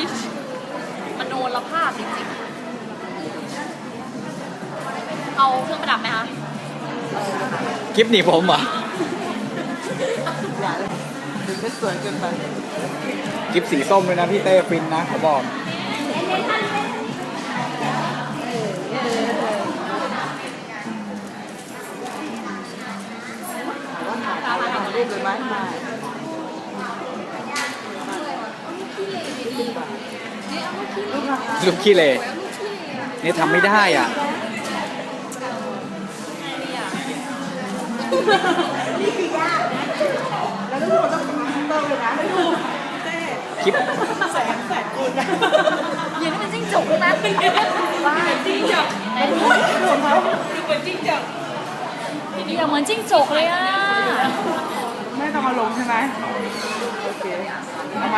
านนิชมโนรภาพจริงๆ เอาเครื่องประดับไหมคะคลิปหนีผมเหรออย่าเลยถึงจะสวยเกินไปคลิปสีส้มเลยนะพี่เต้ฟินนะเขาบอกว่าถ่ายถ่ายถ่ายรูปเลยไหมไม่ ลูกขี้เลนี่ทำไม่ได้อะแล้วทุกคนต้องทำเต้าเลยนะไม่ถูกเต้คลิปแสงแสงคุณนะยืนให้มันจิ้งจกด้วยนะว่าจิ้งจกหนูเขาอย่าเหมือนจิ้งจกเลยอะไม่ต้องมาลงใช่ไหมโอเคเอามา